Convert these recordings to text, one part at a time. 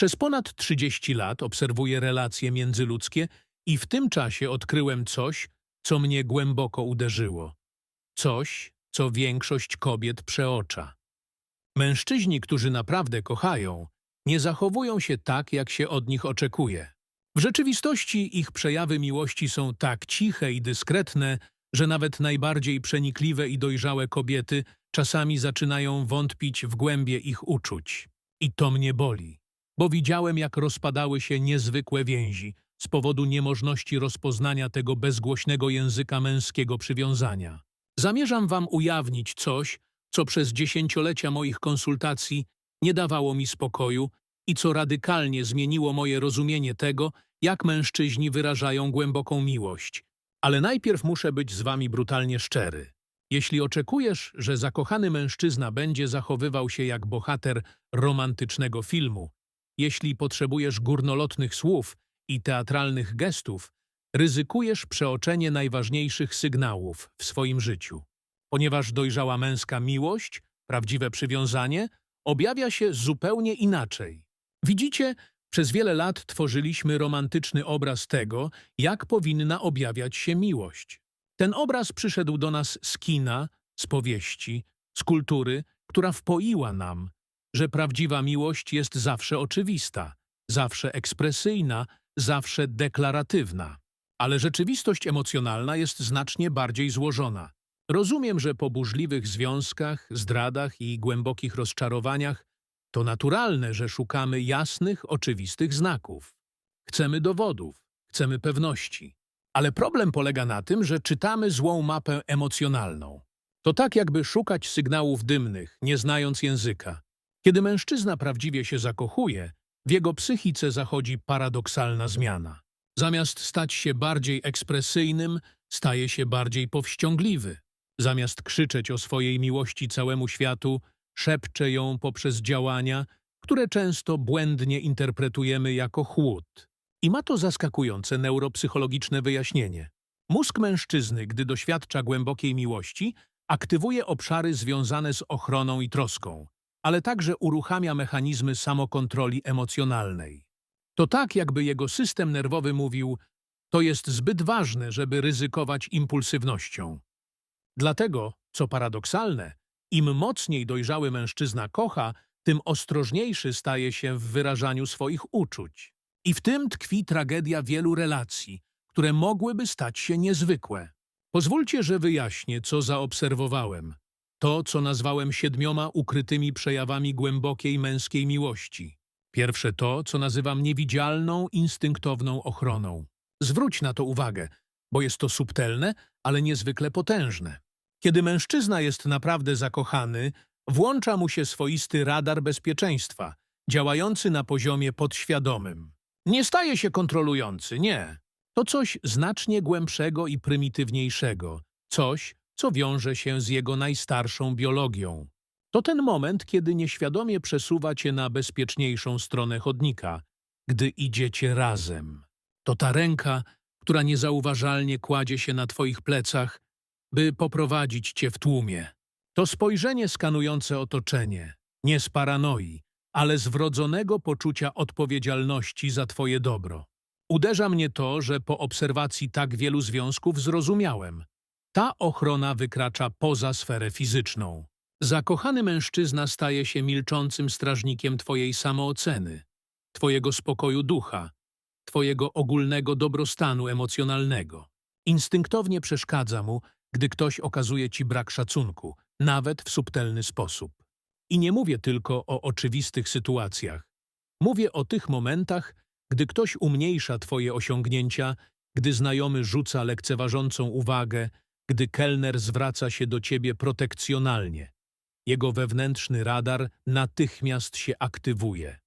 Przez ponad 30 lat obserwuję relacje międzyludzkie i w tym czasie odkryłem coś, co mnie głęboko uderzyło. Coś, co większość kobiet przeocza. Mężczyźni, którzy naprawdę kochają, nie zachowują się tak, jak się od nich oczekuje. W rzeczywistości ich przejawy miłości są tak ciche i dyskretne, że nawet najbardziej przenikliwe i dojrzałe kobiety czasami zaczynają wątpić w głębie ich uczuć. I to mnie boli, bo widziałem, jak rozpadały się niezwykłe więzi z powodu niemożności rozpoznania tego bezgłośnego języka męskiego przywiązania. Zamierzam wam ujawnić coś, co przez dziesięciolecia moich konsultacji nie dawało mi spokoju i co radykalnie zmieniło moje rozumienie tego, jak mężczyźni wyrażają głęboką miłość. Ale najpierw muszę być z wami brutalnie szczery. Jeśli oczekujesz, że zakochany mężczyzna będzie zachowywał się jak bohater romantycznego filmu, jeśli potrzebujesz górnolotnych słów i teatralnych gestów, ryzykujesz przeoczenie najważniejszych sygnałów w swoim życiu. Ponieważ dojrzała męska miłość, prawdziwe przywiązanie, objawia się zupełnie inaczej. Widzicie, przez wiele lat tworzyliśmy romantyczny obraz tego, jak powinna objawiać się miłość. Ten obraz przyszedł do nas z kina, z powieści, z kultury, która wpoiła nam, że prawdziwa miłość jest zawsze oczywista, zawsze ekspresyjna, zawsze deklaratywna. Ale rzeczywistość emocjonalna jest znacznie bardziej złożona. Rozumiem, że po burzliwych związkach, zdradach i głębokich rozczarowaniach to naturalne, że szukamy jasnych, oczywistych znaków. Chcemy dowodów, chcemy pewności. Ale problem polega na tym, że czytamy złą mapę emocjonalną. To tak jakby szukać sygnałów dymnych, nie znając języka. Kiedy mężczyzna prawdziwie się zakochuje, w jego psychice zachodzi paradoksalna zmiana. Zamiast stać się bardziej ekspresyjnym, staje się bardziej powściągliwy. Zamiast krzyczeć o swojej miłości całemu światu, szepcze ją poprzez działania, które często błędnie interpretujemy jako chłód. I ma to zaskakujące neuropsychologiczne wyjaśnienie. Mózg mężczyzny, gdy doświadcza głębokiej miłości, aktywuje obszary związane z ochroną i troską, ale także uruchamia mechanizmy samokontroli emocjonalnej. To tak, jakby jego system nerwowy mówił, to jest zbyt ważne, żeby ryzykować impulsywnością. Dlatego, co paradoksalne, im mocniej dojrzały mężczyzna kocha, tym ostrożniejszy staje się w wyrażaniu swoich uczuć. I w tym tkwi tragedia wielu relacji, które mogłyby stać się niezwykłe. Pozwólcie, że wyjaśnię, co zaobserwowałem. To, co nazwałem siedmioma ukrytymi przejawami głębokiej męskiej miłości. Pierwsze to, co nazywam niewidzialną, instynktowną ochroną. Zwróć na to uwagę, bo jest to subtelne, ale niezwykle potężne. Kiedy mężczyzna jest naprawdę zakochany, włącza mu się swoisty radar bezpieczeństwa, działający na poziomie podświadomym. Nie staje się kontrolujący, nie. To coś znacznie głębszego i prymitywniejszego, coś, co wiąże się z jego najstarszą biologią. To ten moment, kiedy nieświadomie przesuwa cię na bezpieczniejszą stronę chodnika, gdy idziecie razem. To ta ręka, która niezauważalnie kładzie się na twoich plecach, by poprowadzić cię w tłumie. To spojrzenie skanujące otoczenie, nie z paranoi, ale z wrodzonego poczucia odpowiedzialności za twoje dobro. Uderza mnie to, że po obserwacji tak wielu związków zrozumiałem. Ta ochrona wykracza poza sferę fizyczną. Zakochany mężczyzna staje się milczącym strażnikiem twojej samooceny, twojego spokoju ducha, twojego ogólnego dobrostanu emocjonalnego. Instynktownie przeszkadza mu, gdy ktoś okazuje ci brak szacunku, nawet w subtelny sposób. I nie mówię tylko o oczywistych sytuacjach. Mówię o tych momentach, gdy ktoś umniejsza twoje osiągnięcia, gdy znajomy rzuca lekceważącą uwagę, gdy kelner zwraca się do ciebie protekcjonalnie. Jego wewnętrzny radar natychmiast się aktywuje.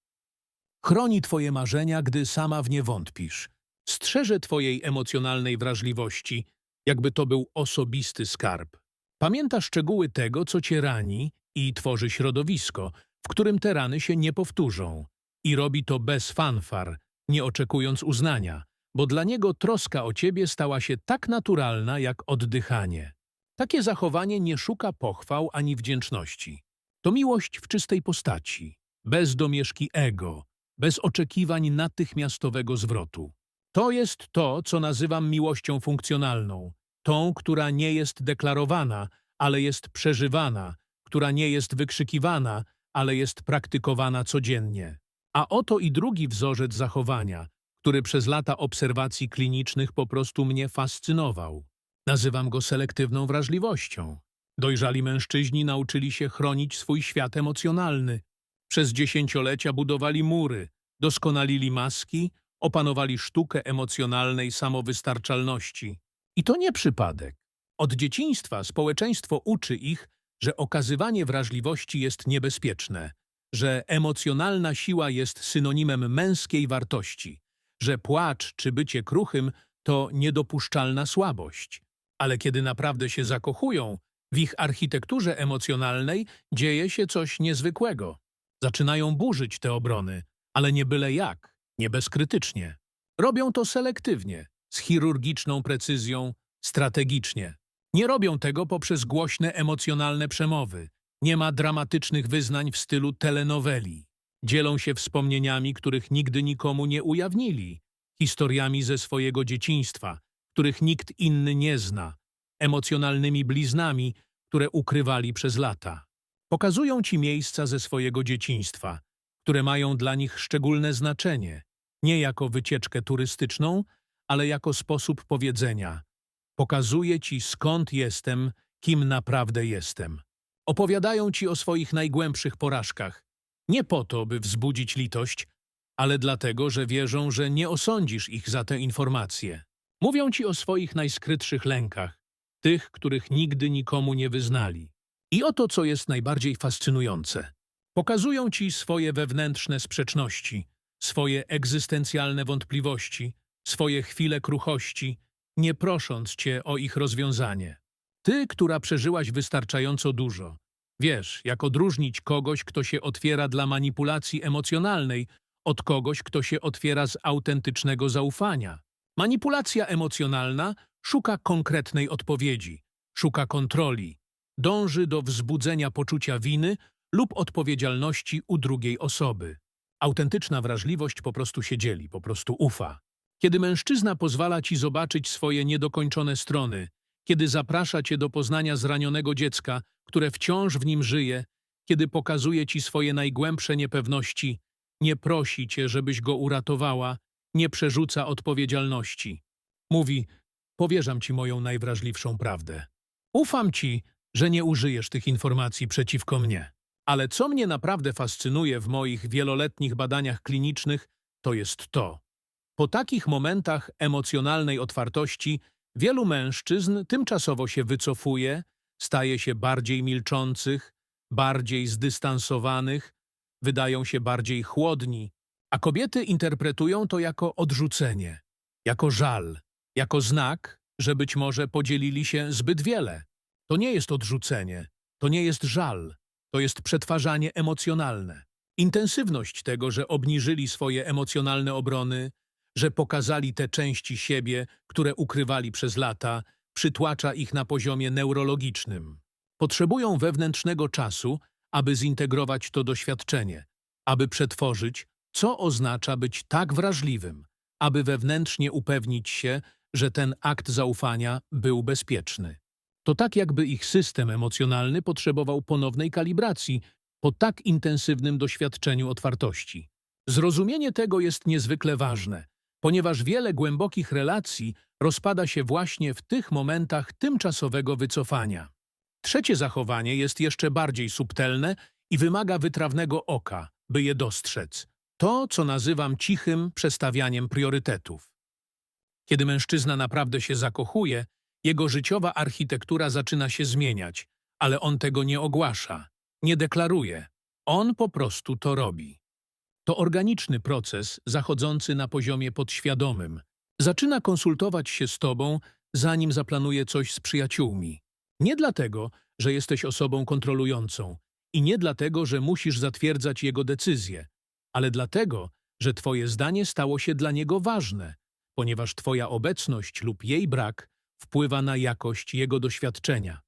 Chroni twoje marzenia, gdy sama w nie wątpisz. Strzeże twojej emocjonalnej wrażliwości, jakby to był osobisty skarb. Pamięta szczegóły tego, co cię rani i tworzy środowisko, w którym te rany się nie powtórzą. I robi to bez fanfar, nie oczekując uznania, bo dla niego troska o ciebie stała się tak naturalna jak oddychanie. Takie zachowanie nie szuka pochwał ani wdzięczności. To miłość w czystej postaci, bez domieszki ego, bez oczekiwań natychmiastowego zwrotu. To jest to, co nazywam miłością funkcjonalną, tą, która nie jest deklarowana, ale jest przeżywana, która nie jest wykrzykiwana, ale jest praktykowana codziennie. A oto i drugi wzorzec zachowania, który przez lata obserwacji klinicznych po prostu mnie fascynował. Nazywam go selektywną wrażliwością. Dojrzali mężczyźni nauczyli się chronić swój świat emocjonalny. Przez dziesięciolecia budowali mury, doskonalili maski, opanowali sztukę emocjonalnej samowystarczalności. I to nie przypadek. Od dzieciństwa społeczeństwo uczy ich, że okazywanie wrażliwości jest niebezpieczne, że emocjonalna siła jest synonimem męskiej wartości, że płacz czy bycie kruchym to niedopuszczalna słabość. Ale kiedy naprawdę się zakochują, w ich architekturze emocjonalnej dzieje się coś niezwykłego. Zaczynają burzyć te obrony, ale nie byle jak, nie bezkrytycznie. Robią to selektywnie, z chirurgiczną precyzją, strategicznie. Nie robią tego poprzez głośne emocjonalne przemowy. Nie ma dramatycznych wyznań w stylu telenoweli. Dzielą się wspomnieniami, których nigdy nikomu nie ujawnili, historiami ze swojego dzieciństwa, których nikt inny nie zna, emocjonalnymi bliznami, które ukrywali przez lata. Pokazują ci miejsca ze swojego dzieciństwa, które mają dla nich szczególne znaczenie, nie jako wycieczkę turystyczną, ale jako sposób powiedzenia. Pokazuję ci, skąd jestem, kim naprawdę jestem. Opowiadają ci o swoich najgłębszych porażkach, nie po to, by wzbudzić litość, ale dlatego, że wierzą, że nie osądzisz ich za te informacje. Mówią ci o swoich najskrytszych lękach, tych, których nigdy nikomu nie wyznali. I oto, co jest najbardziej fascynujące. Pokazują ci swoje wewnętrzne sprzeczności, swoje egzystencjalne wątpliwości, swoje chwile kruchości, nie prosząc cię o ich rozwiązanie. Ty, która przeżyłaś wystarczająco dużo, wiesz, jak odróżnić kogoś, kto się otwiera dla manipulacji emocjonalnej, od kogoś, kto się otwiera z autentycznego zaufania. Manipulacja emocjonalna szuka konkretnej odpowiedzi, szuka kontroli, dąży do wzbudzenia poczucia winy lub odpowiedzialności u drugiej osoby. Autentyczna wrażliwość po prostu się dzieli, po prostu ufa. Kiedy mężczyzna pozwala ci zobaczyć swoje niedokończone strony, kiedy zaprasza cię do poznania zranionego dziecka, które wciąż w nim żyje, kiedy pokazuje ci swoje najgłębsze niepewności, nie prosi cię, żebyś go uratowała, nie przerzuca odpowiedzialności. Mówi, powierzam ci moją najwrażliwszą prawdę. Ufam ci, że nie użyjesz tych informacji przeciwko mnie. Ale co mnie naprawdę fascynuje w moich wieloletnich badaniach klinicznych, to jest to. Po takich momentach emocjonalnej otwartości wielu mężczyzn tymczasowo się wycofuje, staje się bardziej milczących, bardziej zdystansowanych, wydają się bardziej chłodni, a kobiety interpretują to jako odrzucenie, jako żal, jako znak, że być może podzielili się zbyt wiele. To nie jest odrzucenie, to nie jest żal, to jest przetwarzanie emocjonalne. Intensywność tego, że obniżyli swoje emocjonalne obrony, że pokazali te części siebie, które ukrywali przez lata, przytłacza ich na poziomie neurologicznym. Potrzebują wewnętrznego czasu, aby zintegrować to doświadczenie, aby przetworzyć, co oznacza być tak wrażliwym, aby wewnętrznie upewnić się, że ten akt zaufania był bezpieczny. To tak jakby ich system emocjonalny potrzebował ponownej kalibracji po tak intensywnym doświadczeniu otwartości. Zrozumienie tego jest niezwykle ważne, ponieważ wiele głębokich relacji rozpada się właśnie w tych momentach tymczasowego wycofania. Trzecie zachowanie jest jeszcze bardziej subtelne i wymaga wytrawnego oka, by je dostrzec. To, co nazywam cichym przestawianiem priorytetów. Kiedy mężczyzna naprawdę się zakochuje, jego życiowa architektura zaczyna się zmieniać, ale on tego nie ogłasza, nie deklaruje. On po prostu to robi. To organiczny proces zachodzący na poziomie podświadomym. Zaczyna konsultować się z tobą, zanim zaplanuje coś z przyjaciółmi. Nie dlatego, że jesteś osobą kontrolującą i nie dlatego, że musisz zatwierdzać jego decyzje, ale dlatego, że twoje zdanie stało się dla niego ważne, ponieważ twoja obecność lub jej brak wpływa na jakość jego doświadczenia.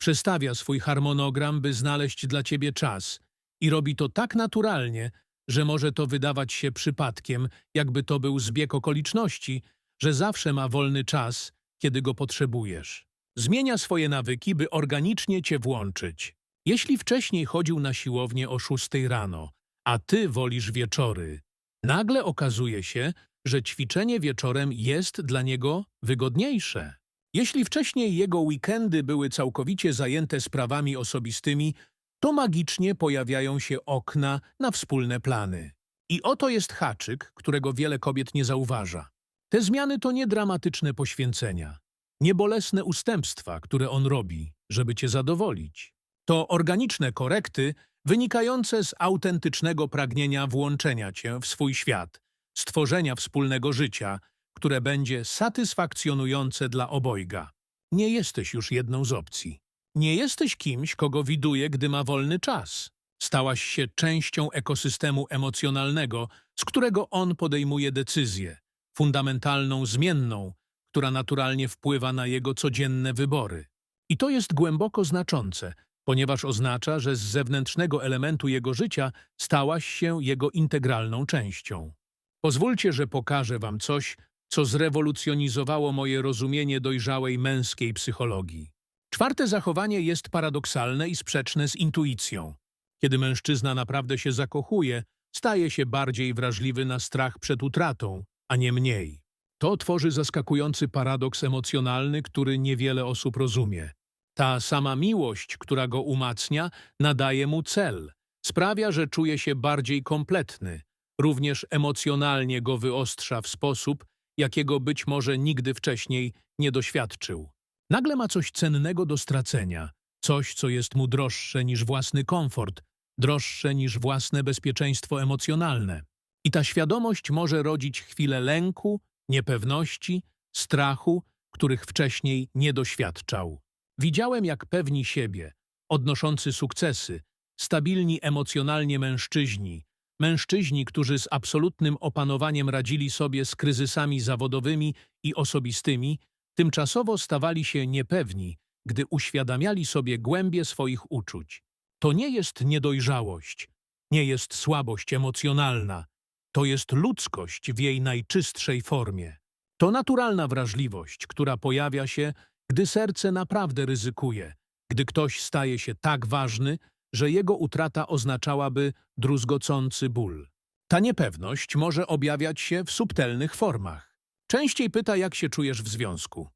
Przestawia swój harmonogram, by znaleźć dla ciebie czas i robi to tak naturalnie, że może to wydawać się przypadkiem, jakby to był zbieg okoliczności, że zawsze ma wolny czas, kiedy go potrzebujesz. Zmienia swoje nawyki, by organicznie cię włączyć. Jeśli wcześniej chodził na siłownię o 6 rano, a ty wolisz wieczory, nagle okazuje się, że ćwiczenie wieczorem jest dla niego wygodniejsze. Jeśli wcześniej jego weekendy były całkowicie zajęte sprawami osobistymi, to magicznie pojawiają się okna na wspólne plany. I oto jest haczyk, którego wiele kobiet nie zauważa. Te zmiany to nie dramatyczne poświęcenia, nie bolesne ustępstwa, które on robi, żeby cię zadowolić. To organiczne korekty wynikające z autentycznego pragnienia włączenia cię w swój świat, stworzenia wspólnego życia, które będzie satysfakcjonujące dla obojga. Nie jesteś już jedną z opcji. Nie jesteś kimś, kogo widuje, gdy ma wolny czas. Stałaś się częścią ekosystemu emocjonalnego, z którego on podejmuje decyzje, fundamentalną zmienną, która naturalnie wpływa na jego codzienne wybory. I to jest głęboko znaczące, ponieważ oznacza, że z zewnętrznego elementu jego życia stałaś się jego integralną częścią. Pozwólcie, że pokażę wam coś, co zrewolucjonizowało moje rozumienie dojrzałej męskiej psychologii. Czwarte zachowanie jest paradoksalne i sprzeczne z intuicją. Kiedy mężczyzna naprawdę się zakochuje, staje się bardziej wrażliwy na strach przed utratą, a nie mniej. To tworzy zaskakujący paradoks emocjonalny, który niewiele osób rozumie. Ta sama miłość, która go umacnia, nadaje mu cel, sprawia, że czuje się bardziej kompletny, również emocjonalnie go wyostrza w sposób, jakiego być może nigdy wcześniej nie doświadczył. Nagle ma coś cennego do stracenia, coś, co jest mu droższe niż własny komfort, droższe niż własne bezpieczeństwo emocjonalne. I ta świadomość może rodzić chwilę lęku, niepewności, strachu, których wcześniej nie doświadczał. Widziałem, jak pewni siebie, odnoszący sukcesy, stabilni emocjonalnie mężczyźni, mężczyźni, którzy z absolutnym opanowaniem radzili sobie z kryzysami zawodowymi i osobistymi, tymczasowo stawali się niepewni, gdy uświadamiali sobie głębie swoich uczuć. To nie jest niedojrzałość, nie jest słabość emocjonalna, to jest ludzkość w jej najczystszej formie. To naturalna wrażliwość, która pojawia się, gdy serce naprawdę ryzykuje, gdy ktoś staje się tak ważny, że jego utrata oznaczałaby druzgocący ból. Ta niepewność może objawiać się w subtelnych formach. Częściej pyta, jak się czujesz w związku.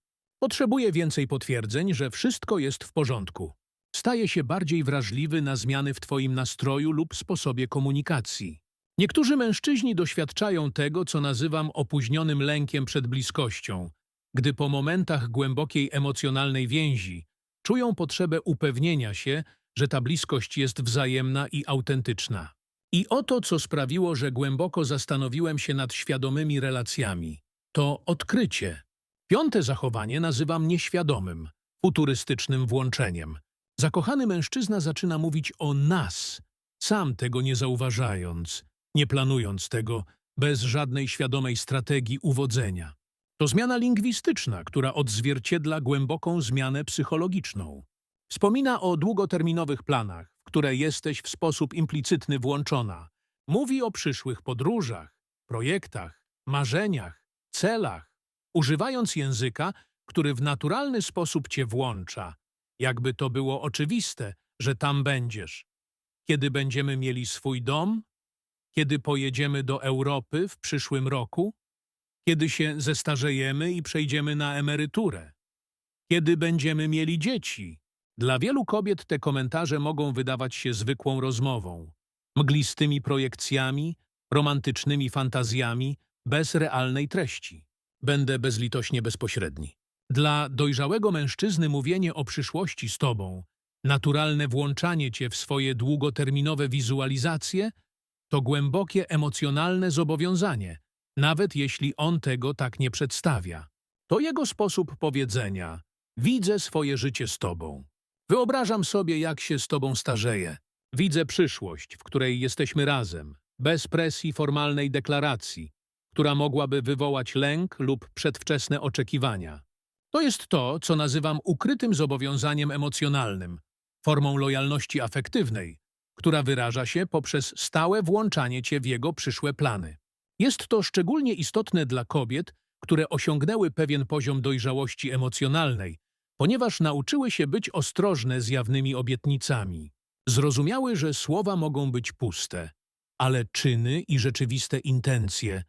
Potrzebuje więcej potwierdzeń, że wszystko jest w porządku. Staje się bardziej wrażliwy na zmiany w twoim nastroju lub sposobie komunikacji. Niektórzy mężczyźni doświadczają tego, co nazywam opóźnionym lękiem przed bliskością, gdy po momentach głębokiej emocjonalnej więzi czują potrzebę upewnienia się, że ta bliskość jest wzajemna i autentyczna. I oto, co sprawiło, że głęboko zastanowiłem się nad świadomymi relacjami. To odkrycie. Piąte zachowanie nazywam nieświadomym, futurystycznym włączeniem. Zakochany mężczyzna zaczyna mówić o nas, sam tego nie zauważając, nie planując tego, bez żadnej świadomej strategii uwodzenia. To zmiana lingwistyczna, która odzwierciedla głęboką zmianę psychologiczną. Wspomina o długoterminowych planach, w które jesteś w sposób implicytny włączona. Mówi o przyszłych podróżach, projektach, marzeniach, celach, używając języka, który w naturalny sposób cię włącza, jakby to było oczywiste, że tam będziesz. Kiedy będziemy mieli swój dom? Kiedy pojedziemy do Europy w przyszłym roku? Kiedy się zestarzejemy i przejdziemy na emeryturę? Kiedy będziemy mieli dzieci? Dla wielu kobiet te komentarze mogą wydawać się zwykłą rozmową, mglistymi projekcjami, romantycznymi fantazjami, bez realnej treści. Będę bezlitośnie bezpośredni. Dla dojrzałego mężczyzny mówienie o przyszłości z tobą, naturalne włączanie cię w swoje długoterminowe wizualizacje, to głębokie emocjonalne zobowiązanie, nawet jeśli on tego tak nie przedstawia. To jego sposób powiedzenia – widzę swoje życie z tobą. Wyobrażam sobie, jak się z tobą starzeję. Widzę przyszłość, w której jesteśmy razem, bez presji formalnej deklaracji, która mogłaby wywołać lęk lub przedwczesne oczekiwania. To jest to, co nazywam ukrytym zobowiązaniem emocjonalnym, formą lojalności afektywnej, która wyraża się poprzez stałe włączanie cię w jego przyszłe plany. Jest to szczególnie istotne dla kobiet, które osiągnęły pewien poziom dojrzałości emocjonalnej, ponieważ nauczyły się być ostrożne z jawnymi obietnicami. Zrozumiały, że słowa mogą być puste, ale czyny i rzeczywiste intencje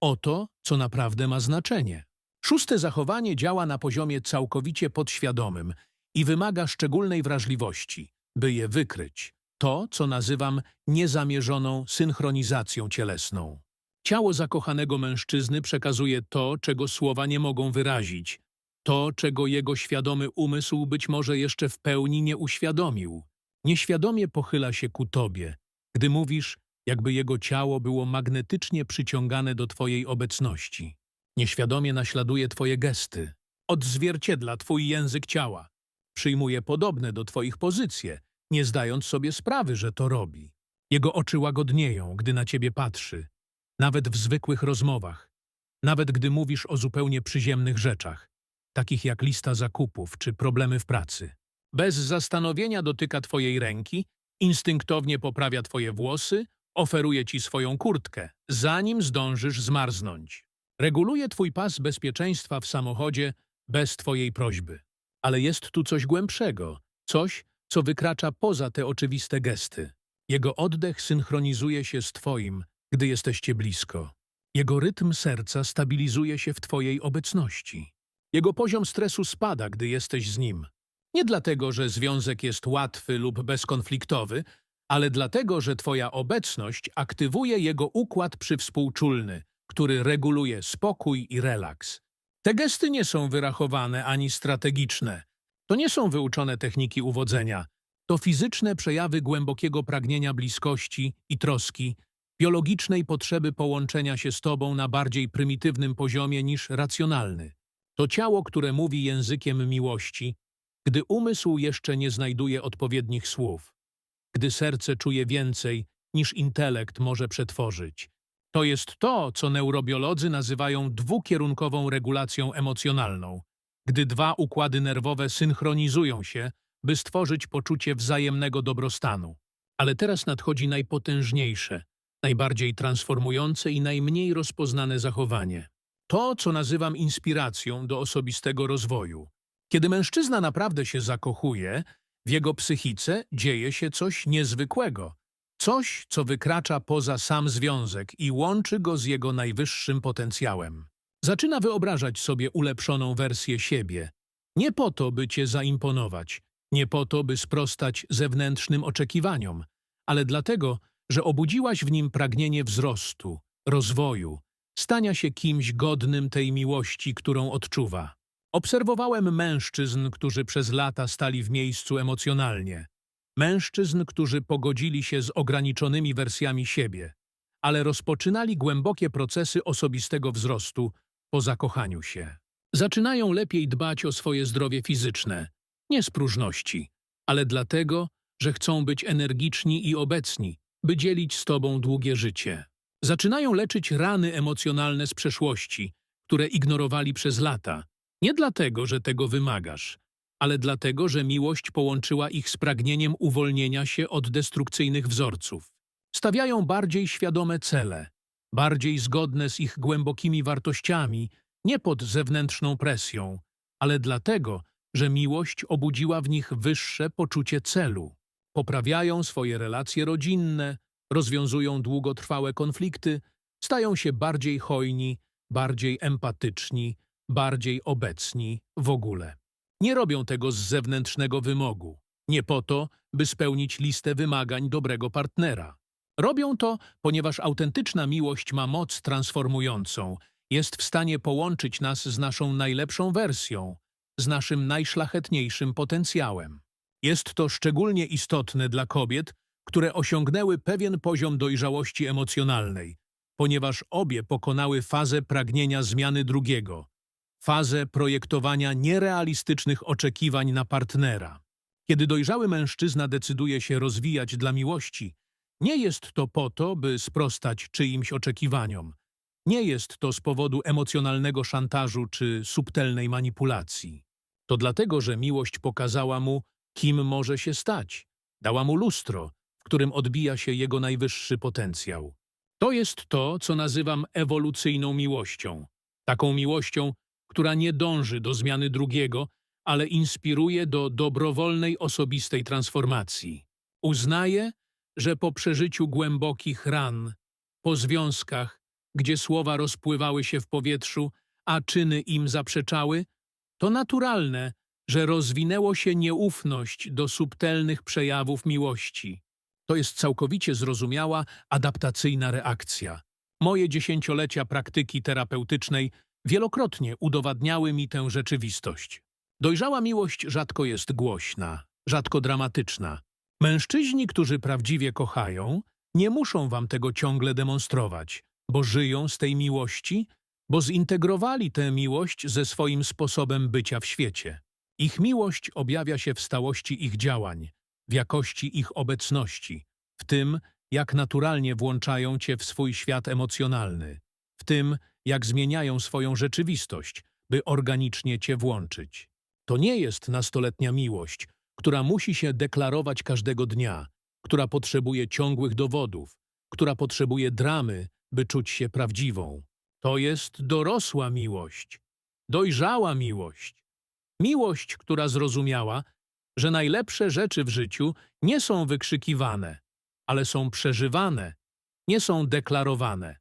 oto, co naprawdę ma znaczenie. Szóste zachowanie działa na poziomie całkowicie podświadomym i wymaga szczególnej wrażliwości, by je wykryć. To, co nazywam niezamierzoną synchronizacją cielesną. Ciało zakochanego mężczyzny przekazuje to, czego słowa nie mogą wyrazić, to, czego jego świadomy umysł być może jeszcze w pełni nie uświadomił. Nieświadomie pochyla się ku tobie, gdy mówisz, jakby jego ciało było magnetycznie przyciągane do twojej obecności. Nieświadomie naśladuje twoje gesty, odzwierciedla twój język ciała, przyjmuje podobne do twoich pozycje, nie zdając sobie sprawy, że to robi. Jego oczy łagodnieją, gdy na ciebie patrzy, nawet w zwykłych rozmowach, nawet gdy mówisz o zupełnie przyziemnych rzeczach, takich jak lista zakupów czy problemy w pracy. Bez zastanowienia dotyka twojej ręki, instynktownie poprawia twoje włosy, oferuje ci swoją kurtkę, zanim zdążysz zmarznąć. Reguluje twój pas bezpieczeństwa w samochodzie bez twojej prośby. Ale jest tu coś głębszego, coś, co wykracza poza te oczywiste gesty. Jego oddech synchronizuje się z twoim, gdy jesteście blisko. Jego rytm serca stabilizuje się w twojej obecności. Jego poziom stresu spada, gdy jesteś z nim. Nie dlatego, że związek jest łatwy lub bezkonfliktowy, ale dlatego, że twoja obecność aktywuje jego układ przywspółczulny, który reguluje spokój i relaks. Te gesty nie są wyrachowane ani strategiczne. To nie są wyuczone techniki uwodzenia. To fizyczne przejawy głębokiego pragnienia bliskości i troski, biologicznej potrzeby połączenia się z tobą na bardziej prymitywnym poziomie niż racjonalny. To ciało, które mówi językiem miłości, gdy umysł jeszcze nie znajduje odpowiednich słów, gdy serce czuje więcej niż intelekt może przetworzyć. To jest to, co neurobiolodzy nazywają dwukierunkową regulacją emocjonalną, gdy dwa układy nerwowe synchronizują się, by stworzyć poczucie wzajemnego dobrostanu. Ale teraz nadchodzi najpotężniejsze, najbardziej transformujące i najmniej rozpoznane zachowanie. To, co nazywam inspiracją do osobistego rozwoju. Kiedy mężczyzna naprawdę się zakochuje, w jego psychice dzieje się coś niezwykłego. Coś, co wykracza poza sam związek i łączy go z jego najwyższym potencjałem. Zaczyna wyobrażać sobie ulepszoną wersję siebie. Nie po to, by cię zaimponować, nie po to, by sprostać zewnętrznym oczekiwaniom, ale dlatego, że obudziłaś w nim pragnienie wzrostu, rozwoju, stania się kimś godnym tej miłości, którą odczuwa. Obserwowałem mężczyzn, którzy przez lata stali w miejscu emocjonalnie. Mężczyzn, którzy pogodzili się z ograniczonymi wersjami siebie, ale rozpoczynali głębokie procesy osobistego wzrostu po zakochaniu się. Zaczynają lepiej dbać o swoje zdrowie fizyczne, nie z próżności, ale dlatego, że chcą być energiczni i obecni, by dzielić z tobą długie życie. Zaczynają leczyć rany emocjonalne z przeszłości, które ignorowali przez lata. Nie dlatego, że tego wymagasz, ale dlatego, że miłość połączyła ich z pragnieniem uwolnienia się od destrukcyjnych wzorców. Stawiają bardziej świadome cele, bardziej zgodne z ich głębokimi wartościami, nie pod zewnętrzną presją, ale dlatego, że miłość obudziła w nich wyższe poczucie celu. Poprawiają swoje relacje rodzinne, rozwiązują długotrwałe konflikty, stają się bardziej hojni, bardziej empatyczni, bardziej obecni w ogóle. Nie robią tego z zewnętrznego wymogu, nie po to, by spełnić listę wymagań dobrego partnera. Robią to, ponieważ autentyczna miłość ma moc transformującą, jest w stanie połączyć nas z naszą najlepszą wersją, z naszym najszlachetniejszym potencjałem. Jest to szczególnie istotne dla kobiet, które osiągnęły pewien poziom dojrzałości emocjonalnej, ponieważ obie pokonały fazę pragnienia zmiany drugiego, fazę projektowania nierealistycznych oczekiwań na partnera. Kiedy dojrzały mężczyzna decyduje się rozwijać dla miłości, nie jest to po to, by sprostać czyimś oczekiwaniom. Nie jest to z powodu emocjonalnego szantażu czy subtelnej manipulacji. To dlatego, że miłość pokazała mu, kim może się stać. Dała mu lustro, w którym odbija się jego najwyższy potencjał. To jest to, co nazywam ewolucyjną miłością. Taką miłością, która nie dąży do zmiany drugiego, ale inspiruje do dobrowolnej osobistej transformacji. Uznaję, że po przeżyciu głębokich ran, po związkach, gdzie słowa rozpływały się w powietrzu, a czyny im zaprzeczały, to naturalne, że rozwinęło się nieufność do subtelnych przejawów miłości. To jest całkowicie zrozumiała, adaptacyjna reakcja. Moje dziesięciolecia praktyki terapeutycznej wielokrotnie udowadniały mi tę rzeczywistość. Dojrzała miłość rzadko jest głośna, rzadko dramatyczna. Mężczyźni, którzy prawdziwie kochają, nie muszą wam tego ciągle demonstrować, bo żyją z tej miłości, bo zintegrowali tę miłość ze swoim sposobem bycia w świecie. Ich miłość objawia się w stałości ich działań, w jakości ich obecności, w tym, jak naturalnie włączają cię w swój świat emocjonalny, w tym, jak zmieniają swoją rzeczywistość, by organicznie cię włączyć. To nie jest nastoletnia miłość, która musi się deklarować każdego dnia, która potrzebuje ciągłych dowodów, która potrzebuje dramy, by czuć się prawdziwą. To jest dorosła miłość, dojrzała miłość. Miłość, która zrozumiała, że najlepsze rzeczy w życiu nie są wykrzykiwane, ale są przeżywane, nie są deklarowane,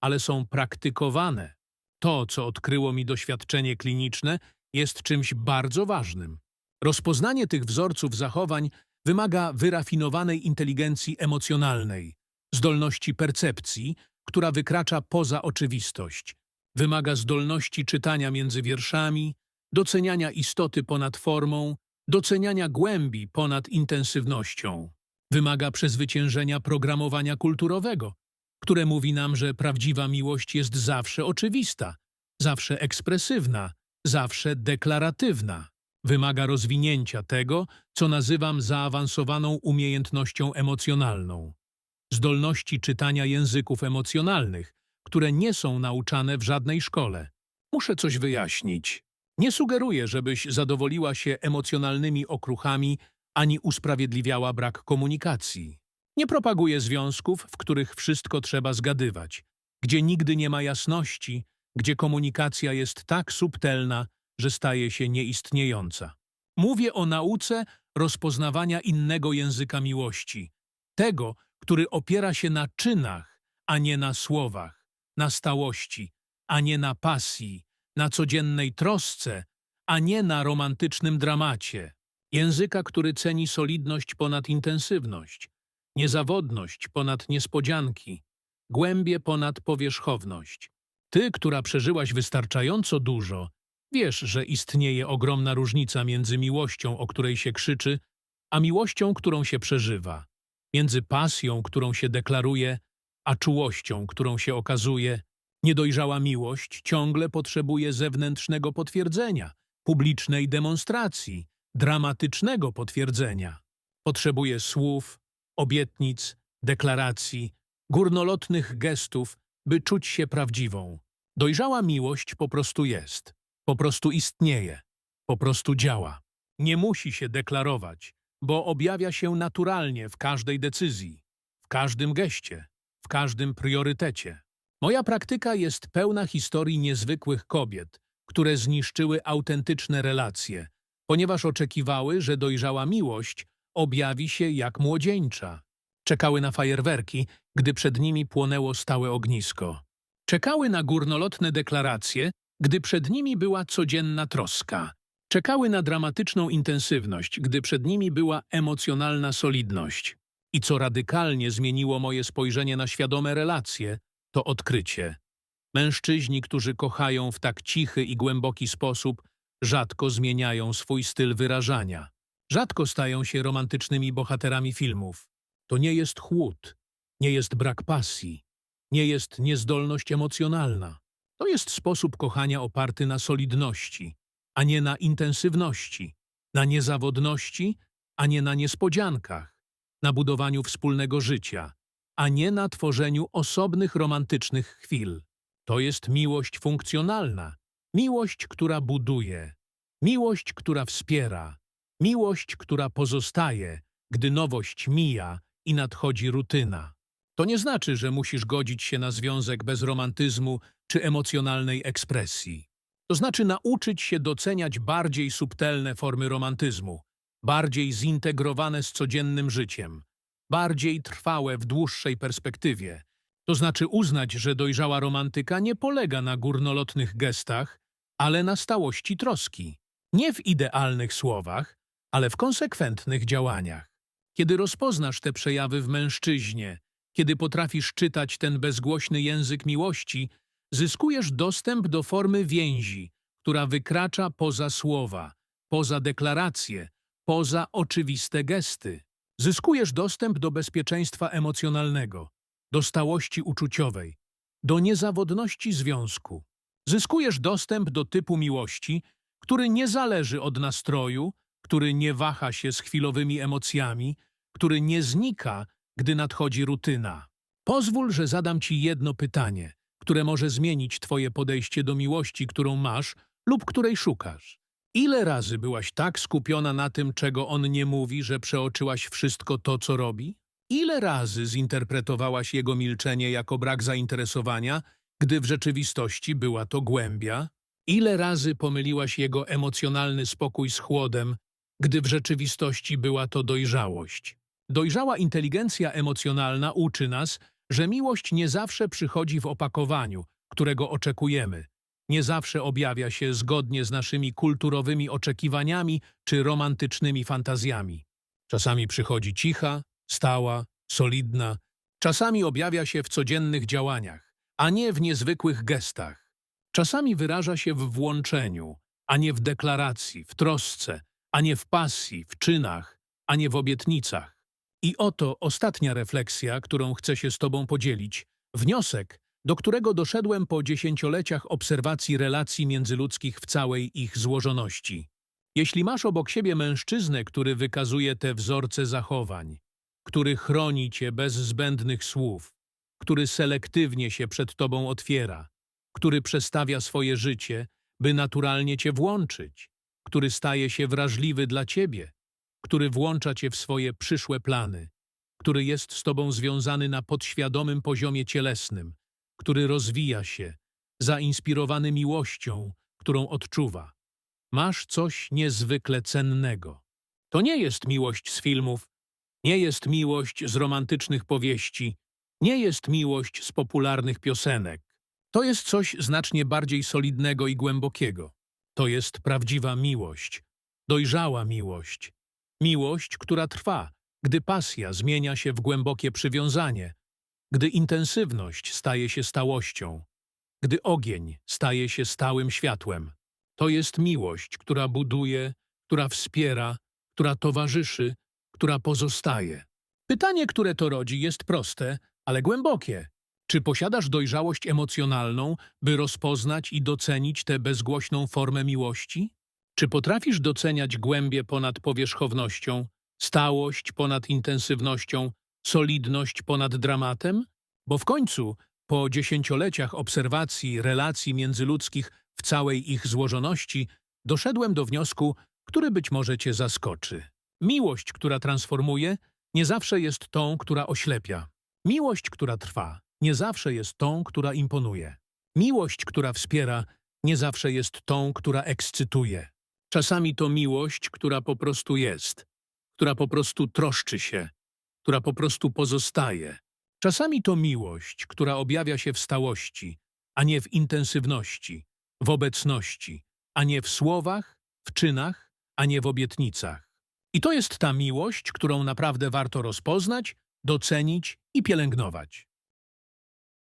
ale są praktykowane. To, co odkryło mi doświadczenie kliniczne, jest czymś bardzo ważnym. Rozpoznanie tych wzorców zachowań wymaga wyrafinowanej inteligencji emocjonalnej, zdolności percepcji, która wykracza poza oczywistość. Wymaga zdolności czytania między wierszami, doceniania istoty ponad formą, doceniania głębi ponad intensywnością. Wymaga przezwyciężenia programowania kulturowego, które mówi nam, że prawdziwa miłość jest zawsze oczywista, zawsze ekspresywna, zawsze deklaratywna. Wymaga rozwinięcia tego, co nazywam zaawansowaną umiejętnością emocjonalną. Zdolności czytania języków emocjonalnych, które nie są nauczane w żadnej szkole. Muszę coś wyjaśnić. Nie sugeruję, żebyś zadowoliła się emocjonalnymi okruchami ani usprawiedliwiała brak komunikacji. Nie propaguję związków, w których wszystko trzeba zgadywać, gdzie nigdy nie ma jasności, gdzie komunikacja jest tak subtelna, że staje się nieistniejąca. Mówię o nauce rozpoznawania innego języka miłości, tego, który opiera się na czynach, a nie na słowach, na stałości, a nie na pasji, na codziennej trosce, a nie na romantycznym dramacie. Języka, który ceni solidność ponad intensywność, niezawodność ponad niespodzianki, głębie ponad powierzchowność. Ty, która przeżyłaś wystarczająco dużo, wiesz, że istnieje ogromna różnica między miłością, o której się krzyczy, a miłością, którą się przeżywa, między pasją, którą się deklaruje, a czułością, którą się okazuje. Niedojrzała miłość ciągle potrzebuje zewnętrznego potwierdzenia, publicznej demonstracji, dramatycznego potwierdzenia. Potrzebuje słów, obietnic, deklaracji, górnolotnych gestów, by czuć się prawdziwą. Dojrzała miłość po prostu jest, po prostu istnieje, po prostu działa. Nie musi się deklarować, bo objawia się naturalnie w każdej decyzji, w każdym geście, w każdym priorytecie. Moja praktyka jest pełna historii niezwykłych kobiet, które zniszczyły autentyczne relacje, ponieważ oczekiwały, że dojrzała miłość objawi się jak młodzieńcza. Czekały na fajerwerki, gdy przed nimi płonęło stałe ognisko. Czekały na górnolotne deklaracje, gdy przed nimi była codzienna troska. Czekały na dramatyczną intensywność, gdy przed nimi była emocjonalna solidność. I co radykalnie zmieniło moje spojrzenie na świadome relacje, to odkrycie. Mężczyźni, którzy kochają w tak cichy i głęboki sposób, rzadko zmieniają swój styl wyrażania. Rzadko stają się romantycznymi bohaterami filmów. To nie jest chłód, nie jest brak pasji, nie jest niezdolność emocjonalna. To jest sposób kochania oparty na solidności, a nie na intensywności, na niezawodności, a nie na niespodziankach, na budowaniu wspólnego życia, a nie na tworzeniu osobnych romantycznych chwil. To jest miłość funkcjonalna, miłość, która buduje, miłość, która wspiera, miłość, która pozostaje, gdy nowość mija i nadchodzi rutyna. To nie znaczy, że musisz godzić się na związek bez romantyzmu czy emocjonalnej ekspresji. To znaczy nauczyć się doceniać bardziej subtelne formy romantyzmu, bardziej zintegrowane z codziennym życiem, bardziej trwałe w dłuższej perspektywie. To znaczy uznać, że dojrzała romantyka nie polega na górnolotnych gestach, ale na stałości troski. Nie w idealnych słowach, ale w konsekwentnych działaniach. Kiedy rozpoznasz te przejawy w mężczyźnie, kiedy potrafisz czytać ten bezgłośny język miłości, zyskujesz dostęp do formy więzi, która wykracza poza słowa, poza deklaracje, poza oczywiste gesty. Zyskujesz dostęp do bezpieczeństwa emocjonalnego, do stałości uczuciowej, do niezawodności związku. Zyskujesz dostęp do typu miłości, który nie zależy od nastroju, który nie waha się z chwilowymi emocjami, który nie znika, gdy nadchodzi rutyna. Pozwól, że zadam ci jedno pytanie, które może zmienić twoje podejście do miłości, którą masz lub której szukasz. Ile razy byłaś tak skupiona na tym, czego on nie mówi, że przeoczyłaś wszystko to, co robi? Ile razy zinterpretowałaś jego milczenie jako brak zainteresowania, gdy w rzeczywistości była to głębia? Ile razy pomyliłaś jego emocjonalny spokój z chłodem, gdy w rzeczywistości była to dojrzałość? Dojrzała inteligencja emocjonalna uczy nas, że miłość nie zawsze przychodzi w opakowaniu, którego oczekujemy. Nie zawsze objawia się zgodnie z naszymi kulturowymi oczekiwaniami czy romantycznymi fantazjami. Czasami przychodzi cicha, stała, solidna, czasami objawia się w codziennych działaniach, a nie w niezwykłych gestach. Czasami wyraża się w włączeniu, a nie w deklaracji, w trosce, a nie w pasji, w czynach, a nie w obietnicach. I oto ostatnia refleksja, którą chcę się z Tobą podzielić. Wniosek, do którego doszedłem po dziesięcioleciach obserwacji relacji międzyludzkich w całej ich złożoności. Jeśli masz obok siebie mężczyznę, który wykazuje te wzorce zachowań, który chroni cię bez zbędnych słów, który selektywnie się przed tobą otwiera, który przestawia swoje życie, by naturalnie cię włączyć, który staje się wrażliwy dla ciebie, który włącza cię w swoje przyszłe plany, który jest z tobą związany na podświadomym poziomie cielesnym, który rozwija się, zainspirowany miłością, którą odczuwa. Masz coś niezwykle cennego. To nie jest miłość z filmów, nie jest miłość z romantycznych powieści, nie jest miłość z popularnych piosenek. To jest coś znacznie bardziej solidnego i głębokiego. To jest prawdziwa miłość, dojrzała miłość. Miłość, która trwa, gdy pasja zmienia się w głębokie przywiązanie, gdy intensywność staje się stałością, gdy ogień staje się stałym światłem. To jest miłość, która buduje, która wspiera, która towarzyszy, która pozostaje. Pytanie, które to rodzi, jest proste, ale głębokie. Czy posiadasz dojrzałość emocjonalną, by rozpoznać i docenić tę bezgłośną formę miłości? Czy potrafisz doceniać głębie ponad powierzchownością, stałość ponad intensywnością, solidność ponad dramatem? Bo w końcu, po dziesięcioleciach obserwacji relacji międzyludzkich w całej ich złożoności, doszedłem do wniosku, który być może cię zaskoczy. Miłość, która transformuje, nie zawsze jest tą, która oślepia. Miłość, która trwa, nie zawsze jest tą, która imponuje. Miłość, która wspiera, nie zawsze jest tą, która ekscytuje. Czasami to miłość, która po prostu jest, która po prostu troszczy się, która po prostu pozostaje. Czasami to miłość, która objawia się w stałości, a nie w intensywności, w obecności, a nie w słowach, w czynach, a nie w obietnicach. I to jest ta miłość, którą naprawdę warto rozpoznać, docenić i pielęgnować.